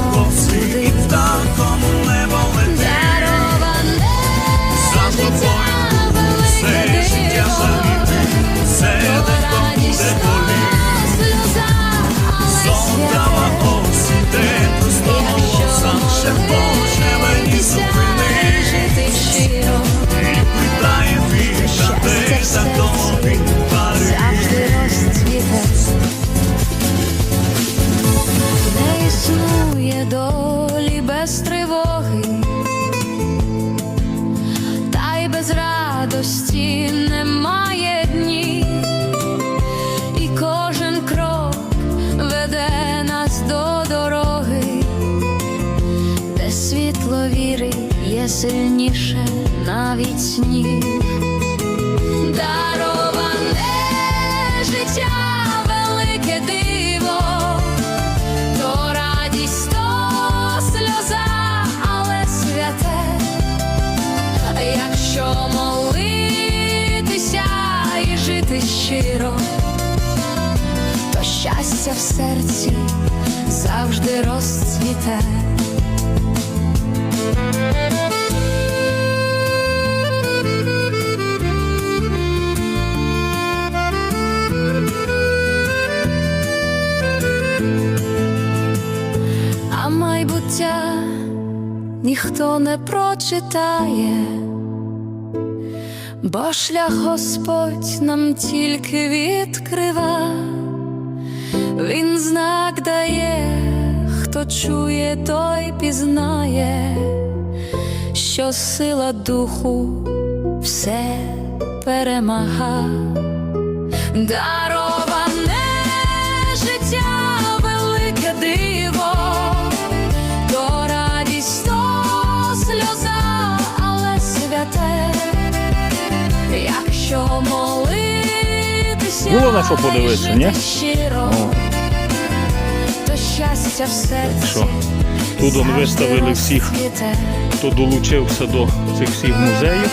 com долі без тривоги, та й без радості немає днів, і кожен крок веде нас до дороги, де світло віри є сильніше навіть снів. Щастя в серці завжди розцвіте. а майбуття ніхто не прочитає, бо шлях Господь нам тільки відкрива, хто чує, той пізнає, що сила духу все перемага. Дароване життя велике диво, то радість, то сльоза, але святе, якщо молитися, Було на що подивитися, ні? щиро, щастя в серці. що, тут он виставили всіх. Хто долучився до цих всіх музеїв.